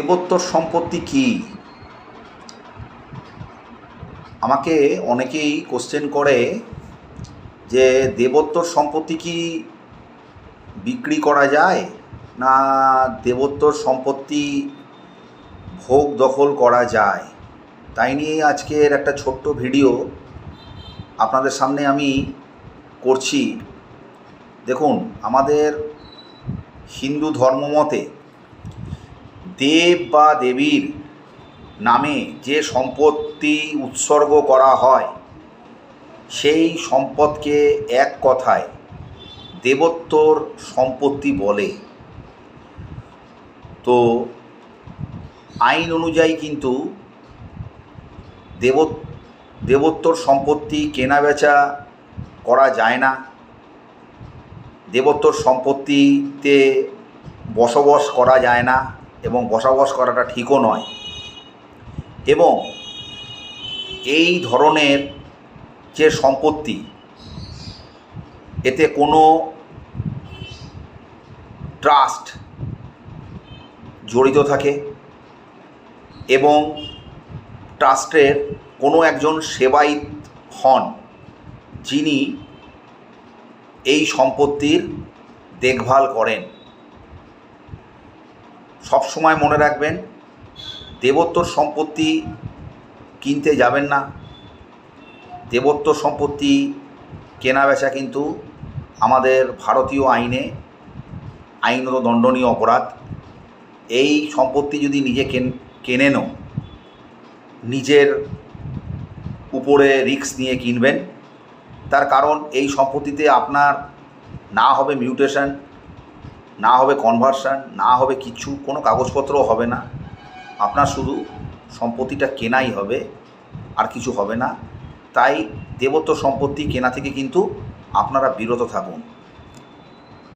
দেবোত্তর সম্পত্তি কি? আমাকে অনেকেই কোশ্চেন করে যে দেবোত্তর সম্পত্তি কি বিক্রি করা যায় না দেবোত্তর সম্পত্তি ভোগ দখল করা যায়? তাই নিয়ে আজকের একটা ছোট্ট ভিডিও আপনাদের সামনে আমি করছি। দেখুন, আমাদের হিন্দু ধর্মমতে দেব বা দেবীর নামে যে সম্পত্তি উৎসর্গ করা হয়, সেই সম্পদকে এক কথায় দেবোত্তর সম্পত্তি বলে। তো আইন অনুযায়ী কিন্তু দেব দেবোত্তর সম্পত্তি কেনা বেচা করা যায় না। দেবোত্তর সম্পত্তিতে বসবাস করা যায় না। এবং বসবাস করাটা ঠিকও নয়। এবং এই ধরনের যে সম্পত্তি, এতে কোনো ট্রাস্ট জড়িত থাকে এবং ট্রাস্টের কোনো একজন সেবায়িত হন, যিনি এই সম্পত্তির দেখভাল করেন। সবসময় মনে রাখবেন দেবোত্তর সম্পত্তি কিনতে যাবেন না। দেবোত্তর সম্পত্তি কেনা বেচা কিন্তু আমাদের ভারতীয় আইনে আইনত দণ্ডনীয় অপরাধ। এই সম্পত্তি যদি নিজে কেন, কেনেনও, নিজের উপরে রিস্ক নিয়ে কিনবেন। তার কারণ এই সম্পত্তিতে আপনার না হবে মিউটেশন না হবে কনভার্সন না হবে কিছু, কোনো কাগজপত্র হবে না। আপনার শুধু সম্পত্তিটা কেনাই হবে, আর কিছু হবে না। তাই দেবত্ব সম্পত্তি কেনা থেকে কিন্তু আপনারা বিরত থাকুন।